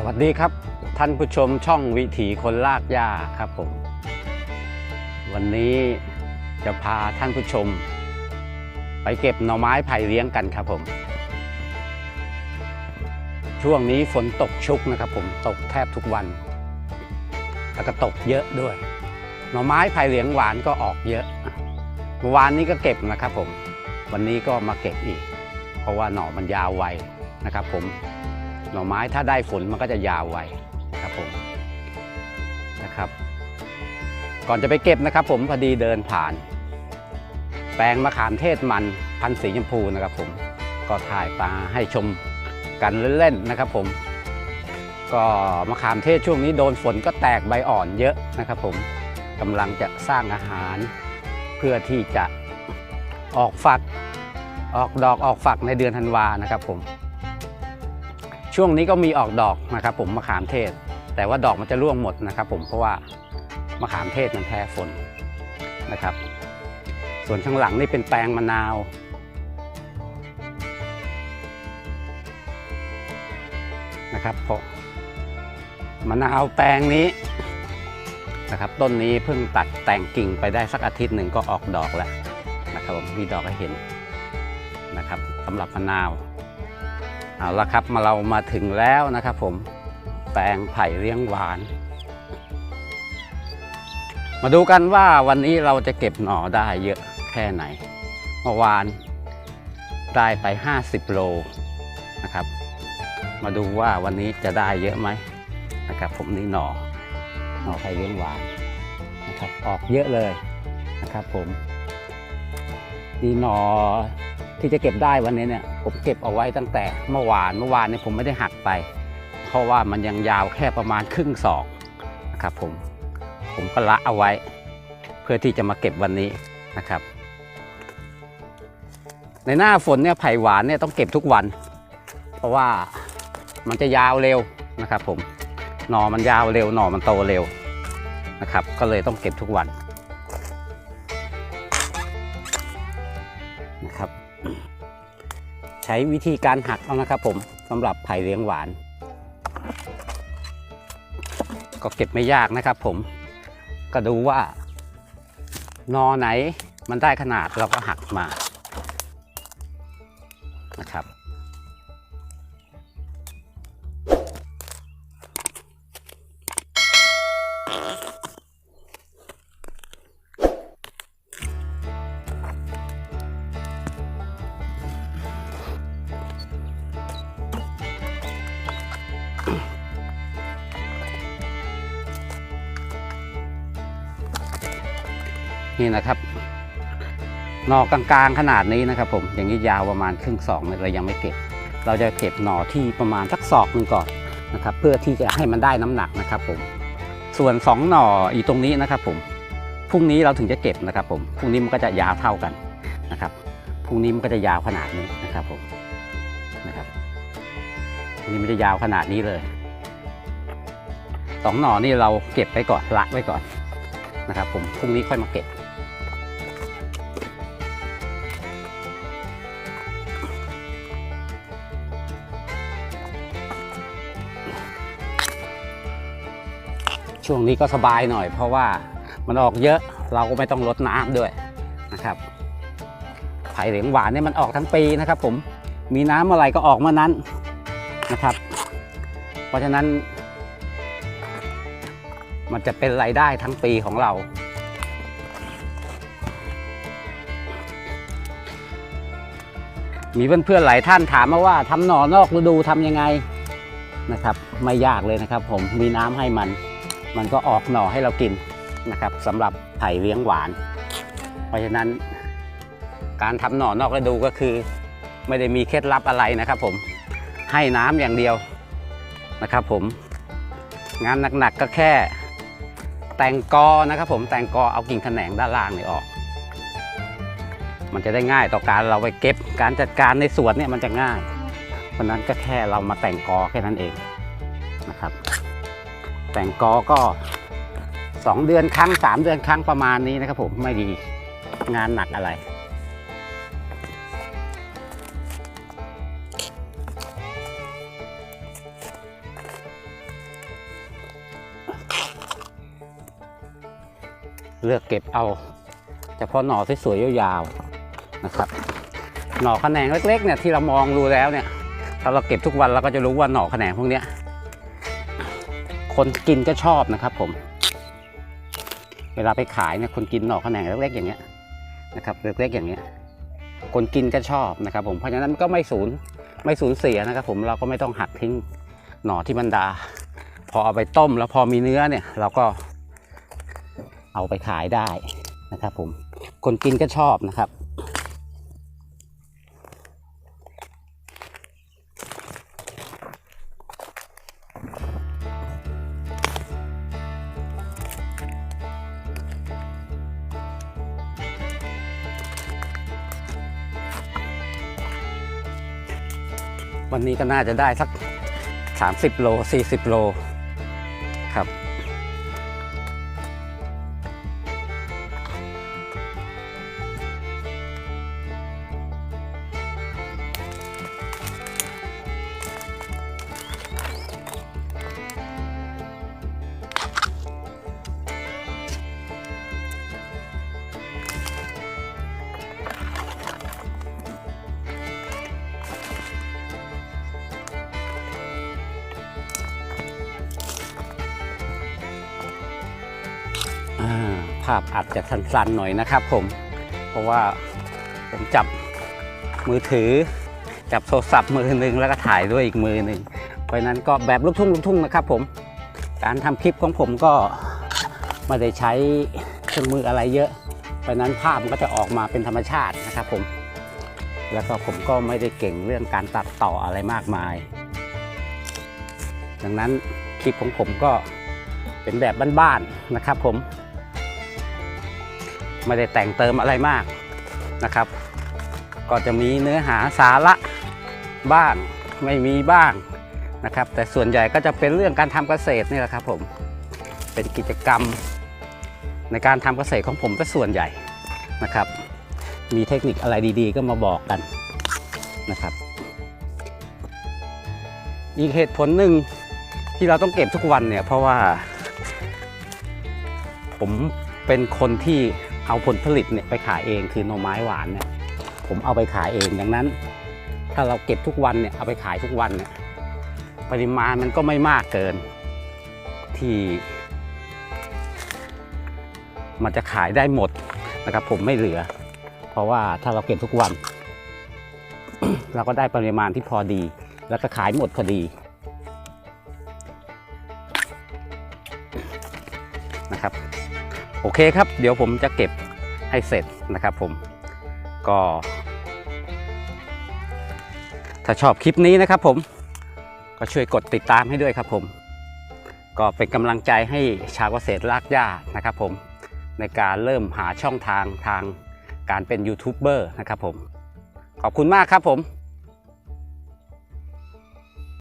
สวัสดีครับ ท่านผู้ชมช่องวิถีคนลากหญ้าครับผม วันนี้จะพาท่านผู้ชม ไปเก็บหน่อไม้ไผ่เลี้ยงกันครับผม ช่วงนี้ฝนตกชุกนะครับผมตกแทบทุกวัน แล้วก็ตกเยอะด้วย หน่อไม้ไผ่เลี้ยงหวานก็ออกเยอะเมื่อวานนี้ก็เก็บนะครับผม วันนี้ก็มาเก็บอีก เพราะว่าหน่อมันยาวไวนะครับผม หน่อไม้ถ้าได้ฝนมันก็จะยาวไวครับผมนะครับ ก่อนจะไปเก็บนะครับ ผมพอดีเดินผ่าน แปลงมะขามเทศมันพันสีชมพูนะครับ ผมก็ถ่ายปลาให้ชมกันเล่นๆนะครับ ผม ก็มะขามเทศช่วงนี้โดนฝนก็แตกใบอ่อนเยอะนะครับ ผมกำลังจะสร้างอาหาร เพื่อที่จะออกฝักออกดอกออกฝักในเดือนธันวานะครับผม ช่วงนี้ก็มีออกดอกนะครับ ผมมะขามเทศ แต่ว่าดอกมันจะร่วงหมดนะครับ ผมเพราะว่ามะขามเทศมันแพ้ฝนนะครับ ส่วนข้างหลังนี่เป็นแปลงมะนาวนะครับเพราะมะนาวแปลงนี้นะครับ ต้นนี้เพิ่งตัดแต่งกิ่งไปได้สักอาทิตย์หนึ่งก็ออกดอกแล้วนะครับผมมีดอกให้เห็นนะครับสำหรับมะนาว เอาละครับมาเรามาถึงแล้วนะครับผมแปลงไผ่เลี้ยงหวาน มาดูกันว่าวันนี้เราจะเก็บหน่อได้เยอะแค่ไหนเมื่อวานได้ไป 50 โลนะครับ มาดูว่าวันนี้จะได้เยอะไหมนะครับผมนี่หน่อหน่อไผ่เลี้ยงหวานนะครับออกเยอะเลยนะครับผมนี่หน่อ ที่จะเก็บได้วันนี้เนี่ยผมเก็บเอาไว้ตั้งแต่เมื่อวานเมื่อวานเนี่ยผมไม่ได้หักไป เพราะว่ามันยังยาวแค่ประมาณครึ่งศอกนะครับผมผมก็ละเอาไว้ เพื่อที่จะมาเก็บวันนี้นะครับ ในหน้าฝนเนี่ยไผ่หวานเนี่ยต้องเก็บทุกวัน เพราะว่ามันจะยาวเร็วนะครับ ผมหน่อมันยาวเร็วหน่อมันโตเร็วนะครับ ก็เลยต้องเก็บทุกวัน ใช้วิธีการหักเอานะครับผมสำหรับไผ่เลี้ยงหวาน ก็เก็บไม่ยากนะครับผม ก็ดูว่านอไหนมันได้ขนาดเราก็หักมานะครับ นี่นะครับ หน่อกลางๆขนาดนี้นะครับ ผมอย่างนี้ยาวประมาณครึ่งศอกเนี่ยเรายังไม่เก็บ เราจะเก็บหน่อที่ประมาณสักศอกหนึ่งก่อนนะครับ เพื่อที่จะให้มันได้น้ำหนักนะครับ ผม ส่วนสองหน่ออีตรงนี้นะครับ ผมพรุ่งนี้เราถึงจะเก็บนะครับ ผมพรุ่งนี้มันก็จะยาวเท่ากันนะครับพรุ่งนี้มันก็จะยาวขนาดนี้นะครับ ผมนะครับพรุ่งนี้มันจะยาวขนาดนี้เลยสองหน่อนี่เราเก็บไว้ก่อนละไว้ก่อนนะครับ ผมพรุ่งนี้ค่อยมาเก็บ ช่วงนี้ก็สบายหน่อย เพราะว่ามันออกเยอะเราก็ไม่ต้องลดน้ำด้วยนะครับไผ่เหลียงหวานเนี่ยมันออกทั้งปีนะครับผมมีน้ำอะไรก็ออกเมื่อนั้นนะครับ เพราะฉะนั้น มันจะเป็นรายได้ทั้งปีของเรามีเพื่อนๆหลายท่านถามมาว่าทำหน่อนอกฤดูทำยังไงนะครับ ไม่ยากเลยนะครับ ผมมีน้ำให้มัน มันก็ออกหน่อให้เรากินนะครับสำหรับไผ่เลี้ยงหวาน เพราะฉะนั้นการทำหน่อนอกฤดูก็คือ ไม่ได้มีเคล็ดลับอะไรนะครับผมให้น้ำอย่างเดียวนะครับผมงานหนักๆก็แค่ แต่งกอนะครับผมแต่งกอเอากิ่งแขนงด้านล่างนี่ออก มันจะได้ง่ายต่อการเราไปเก็บการจัดการในสวนเนี่ยมันจะง่าย เพราะนั้นก็แค่เรามาแต่งกอแค่นั้นเองนะครับ แต่งกอก็ 2 เดือนครั้ง 3 เดือนครั้งประมาณนี้นะครับผมไม่ดีงานหนักอะไร เลือกเก็บเอาเฉพอหน่อสวยๆยาวๆนะครับหน่อแขนงเล็กๆเนี่ยที่เรามองดูแล้วเนี่ยถ้าเราเก็บทุกวันเราก็จะรู้ว่าหน่อแขนงพวกเนี้ย คนกินก็ชอบนะครับผม เวลาไปขายเนี่ยคนกินหน่อแขนงเล็กๆอย่างเงี้ยนะครับเล็กๆอย่างเงี้ย คนกินก็ชอบนะครับ ผมเพราะฉะนั้นก็ไม่สูญไม่สูญเสียนะครับ ผมเราก็ไม่ต้องหักทิ้งหน่อที่มันดา พอเอาไปต้มแล้วพอมีเนื้อเนี่ย เราก็เอาไปขายได้นะครับ ผมคนกินก็ชอบนะครับ วันนี้ก็น่าจะได้สัก 30 โล 40 โลครับาภาพอาจจะสั้นๆหน่อยนะครับผม เพราะว่าผมจับมือถือ จับโทรศัพท์มือหนึ่งแล้วก็ถ่ายด้วยอีกมือหนึ่งเพราะนั้นก็แบบลูกทุ่งลูกทุ่งนะครับผม การทำคลิปของผมก็ไม่ได้ใช้เครื่องมืออะไรเยอะ เพราะฉะนั้นภาพมันก็จะออกมาเป็นธรรมชาตินะครับผม แล้วก็ผมก็ไม่ได้เก่งเรื่องการตัดต่ออะไรมากมาย ดังนั้นคลิปของผมก็เป็นแบบบ้านๆนะครับผม ไม่ได้แต่งเติมอะไรมากนะครับ ก็จะมีเนื้อหาสาระบ้างไม่มีบ้างนะครับ แต่ส่วนใหญ่ก็จะเป็นเรื่องการทำเกษตรนี่แหละครับผมเป็นกิจกรรมในการทำเกษตรของผมเป็ส่วนใหญ่นะครับ มีเทคนิคอะไรดีๆ ก็มาบอกกันนะครับ อีกเหตุผลหนึ่งที่เราต้องเก็บทุกวันเนี่ยเพราะว่า ผมเป็นคนที่ เอาผลผลิตเนี่ยไปขายเองคือหน่อไม้หวานเนี่ยผมเอาไปขายเองดังนั้น ถ้าเราเก็บทุกวันเนี่ยเอาไปขายทุกวันเนี่ยปริมาณมันก็ไม่มากเกิน ที่ มันจะขายได้หมดนะครับผมไม่เหลือ เพราะว่าถ้าเราเก็บทุกวัน เราก็ได้ปริมาณที่พอดี แล้วก็ขายหมดพอดีนะครับ โอเคครับ เดี๋ยวผมจะเก็บให้เสร็จนะครับผมก็ ถ้าชอบคลิปนี้นะครับผมก็ช่วยกดติดตามให้ด้วยครับผม ก็เป็นกำลังใจให้ชาวเกษตรรากหญ้านะครับผมในการเริ่มหาช่องทางทางการเป็นยูทูบเบอร์นะครับผม ขอบคุณมากครับผม